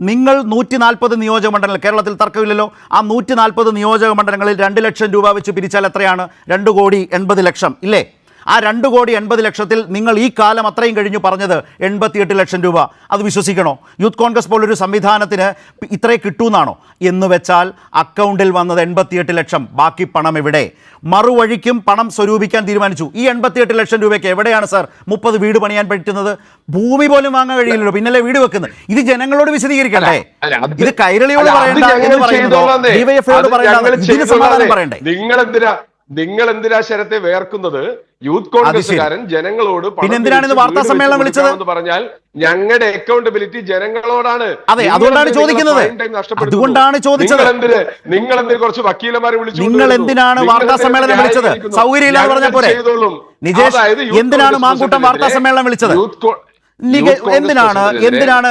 നിങ്ങൾ നൂറ്റി നാൽപ്പത് നിയോജക മണ്ഡലങ്ങൾ. കേരളത്തിൽ തർക്കമില്ലല്ലോ. ആ നൂറ്റി നാൽപ്പത് നിയോജക മണ്ഡലങ്ങളിൽ രണ്ട് ലക്ഷം രൂപ വെച്ച് പിരിച്ചാൽ എത്രയാണ്? രണ്ട് കോടി എൺപത് ലക്ഷം. ഇല്ലേ? ആ രണ്ട് കോടി എൺപത് ലക്ഷത്തിൽ നിങ്ങൾ ഈ കാലം അത്രയും കഴിഞ്ഞു പറഞ്ഞത് എൺപത്തിയെട്ട് ലക്ഷം രൂപ. അത് വിശ്വസിക്കണോ? യൂത്ത് കോൺഗ്രസ് പോലൊരു സംവിധാനത്തിന് ഇത്രേ കിട്ടൂന്നാണോ? എന്ന് വെച്ചാൽ അക്കൗണ്ടിൽ വന്നത് എൺപത്തിയെട്ട് ലക്ഷം. ബാക്കി പണം എവിടെ? മറുവഴിക്കും പണം സ്വരൂപിക്കാൻ തീരുമാനിച്ചു. ഈ എൺപത്തിയെട്ട് ലക്ഷം രൂപയ്ക്ക് എവിടെയാണ് സാർ മുപ്പത് വീട് പണിയാൻ പറ്റുന്നത്? ഭൂമി പോലും വാങ്ങാൻ കഴിയില്ലല്ലോ. പിന്നല്ലേ വീട് വെക്കുന്നത്? ഇത് ജനങ്ങളോട് വിശദീകരിക്കണ്ടേ? ഇത് കൈരളിയോട് പറയണ്ട ഞങ്ങൾ എന്ന് പറയുന്നതോ ഡിവൈഎഫ്ഐയോട് പറയണ്ട ഇതിന് സമാധാനം പറയണ്ടേ? നിങ്ങൾ എന്തിനാ നിങ്ങൾ എന്തിനാ ശരത്തെ വേർക്കുന്നത്? യൂത്ത് കോൺഗ്രസ്സുകാരൻ ജനങ്ങളോട് പിന്നെന്തിനാണ് വാർത്താ സമ്മേളനം വിളിച്ചത്? എന്ന് പറഞ്ഞാൽ ഞങ്ങളുടെ അക്കൗണ്ടബിലിറ്റി ജനങ്ങളോടാണ്. അതെ, അതുകൊണ്ടാണ് ചോദിക്കുന്നത്. അതുകൊണ്ടാണ് ചോദിച്ചത്. നിങ്ങൾ എന്തിന് കുറച്ച് വക്കീലന്മാരെ വിളിച്ചു നിങ്ങൾ എന്തിനാണ് വാർത്താ സമ്മേളനം വിളിച്ചത്? സൗകര്യമില്ലാതെ സൗകര്യമില്ലാന്ന് പോലെ നിജേഷ് എന്തിനാണ് മാങ്കൂട്ടം വാർത്താ സമ്മേളനം വിളിച്ചത്? എന്തിനാണ് എന്തിനാണ്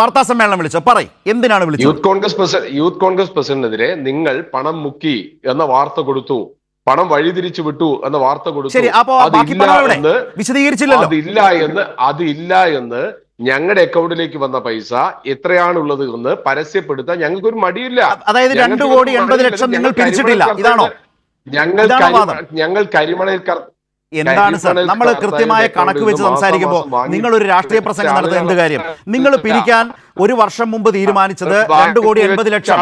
വാർത്താ സമ്മേളനം വിളിച്ചത്? പറയും എന്തിനാണ് വിളിച്ചത്? Youth Congress president youth Congress പ്രസിഡന്റിനെതിരെ നിങ്ങൾ പണം മുക്കി എന്ന വാർത്ത കൊടുത്തു. പണം വഴിതിരിച്ചു വിട്ടു എന്ന വാർത്ത കൊടുത്തു അതില്ല എന്ന് വിശദീകരിച്ചില്ലല്ലോ അതില്ല എന്ന് അതില്ല എന്ന് ഞങ്ങളുടെ അക്കൗണ്ടിലേക്ക് വന്ന പൈസ എത്രയാണുള്ളത് എന്ന് പരസ്യപ്പെടുത്താൻ ഞങ്ങൾക്ക് ഒരു മടിയില്ല അതായത് രണ്ട് കോടി എൺപത്. ലക്ഷം ഞങ്ങൾ നിങ്ങൾ പിരിച്ചിട്ടില്ല. ഇതാണോ? ഞങ്ങൾ? ഞങ്ങൾ കരിമണൽ കർ എന്താണ് സർ നമ്മൾ കൃത്യമായ കണക്ക് വെച്ച് സംസാരിക്കുമ്പോൾ നിങ്ങൾ ഒരു രാഷ്ട്രീയ പ്രസംഗം നടത്തുന്ന എന്ത് കാര്യം? നിങ്ങൾ പിരിക്കാൻ ഒരു വർഷം മുമ്പ് തീരുമാനിച്ചത് രണ്ട് കോടി എൺപത് ലക്ഷം.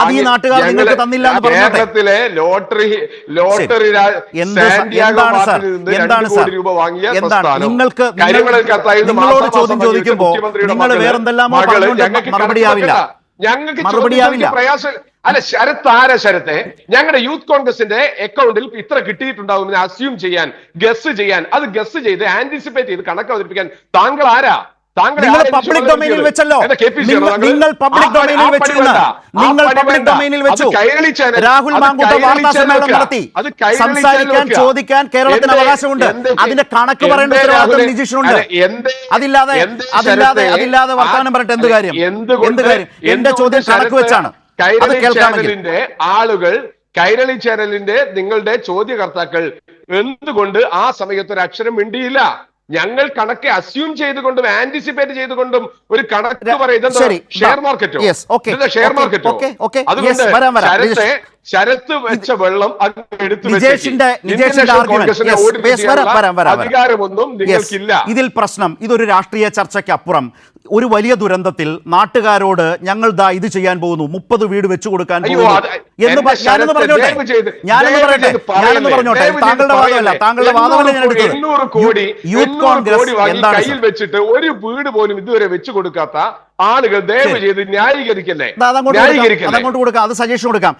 അത് ഈ നാട്ടുകാർ നിങ്ങൾക്ക് തന്നില്ല എന്ന് പറഞ്ഞോട്ടെ. ലോട്ടറി ലോട്ടറി എന്താണ് സാർ? എന്താണ് സാർ? എന്താണ്? നിങ്ങൾക്ക് നിങ്ങളോട് ചോദ്യം ചോദിക്കുമ്പോൾ നിങ്ങൾ വേറെന്തെല്ലാമോ പറഞ്ഞുകൊണ്ട് ഞങ്ങൾക്ക് മറുപടിയാവില്ല മറുപടിയാവില്ല. അല്ല ശരത്ത് ആര ശരത്തെ? ഞങ്ങളുടെ യൂത്ത് കോൺഗ്രസിന്റെ അക്കൗണ്ടിൽ ഇത്ര കിട്ടിയിട്ടുണ്ടാവും അസ്യൂം ചെയ്യാൻ ഗസ് ചെയ്യാൻ അത് ഗസ് ചെയ്ത് ആന്റിസിപ്പേറ്റ് ചെയ്ത് കണക്ക് അവതരിപ്പിക്കാൻ താങ്കൾ ആരാ? നിങ്ങൾ പബ്ലിക് ഡൊമൈനിൽ വെച്ചല്ലോ. നിങ്ങൾ- പബ്ലിക് ഡൊമൈനിൽ വെച്ചിരുന്ന നിങ്ങൾ പബ്ലിക്. ഡൊമൈനിൽ വെച്ചു. രാഹുൽ മാങ്കൂട്ട വാർത്താ സമ്മേളനം നടത്തി. സംസാരിക്കാൻ ചോദിക്കാൻ കേരളത്തിന് അവകാശമുണ്ട്. അതിന്റെ കണക്ക് പറയേണ്ട ഉത്തരവാദിത്വം നിജീഷിനുണ്ട്. അതില്ലാതെ അതില്ലാതെ അതില്ലാതെ വർത്തമാനം പറയട്ടെ എന്ത് കാര്യം? എന്ത് കാര്യം? എന്റെ ചോദ്യം കണക്ക് വെച്ചാണ്. കൈരളി ചാനലിന്റെ ആളുകൾ കൈരളി ചാനലിന്റെ നിങ്ങളുടെ ചോദ്യകർത്താക്കൾ എന്തുകൊണ്ട് ആ സമയത്ത് ഒരു അക്ഷരം മിണ്ടിയില്ല ഞങ്ങൾ കണക്ക് അസ്യൂം ചെയ്തുകൊണ്ടും ആന്റിസിപ്പേറ്റ് ചെയ്തുകൊണ്ടും ഒരു കണക്ക് പറയുന്നത്. ഷെയർ മാർക്കറ്റോ. ഷെയർ മാർക്കറ്റോ. അതുകൊണ്ട്. ശരത്തെ ശരത്ത് വെച്ച വെള്ളം അത് എടുത്തു. അധികാരമൊന്നും. നിങ്ങൾക്കില്ല. ഇതിൽ പ്രശ്നം. ഇതൊരു രാഷ്ട്രീയ ചർച്ചയ്ക്കപ്പുറം. ഒരു വലിയ ദുരന്തത്തിൽ നാട്ടുകാരോട് ഞങ്ങൾ ദാ ഇത് ചെയ്യാൻ പോകുന്നു. മുപ്പത് വീട് വെച്ചു കൊടുക്കാൻ പോകുന്നു. എന്ന് ഞാനൊന്ന് പറഞ്ഞോട്ടെ? ഞാനൊന്ന് പറയട്ടെ പറഞ്ഞോട്ടെ? താങ്കളുടെ വാദമല്ല? താങ്കളുടെ വാദമല്ല ഞാൻ കോടി- എടുത്തത്? എണ്ണൂറ് കോടി യൂത്ത് എണ്ണൂറ് കോൺഗ്രസ് എന്താണ് വെച്ചിട്ട് ഒരു വീട് പോലും ഇതുവരെ വെച്ചു കൊടുക്കാത്ത ആളുകൾ ദയവ് ചെയ്ത് ന്യായീകരിക്കല്ലേ? അതങ്ങോട്ട് കൊടുക്കാം. അത് സജഷൻ കൊടുക്കാം.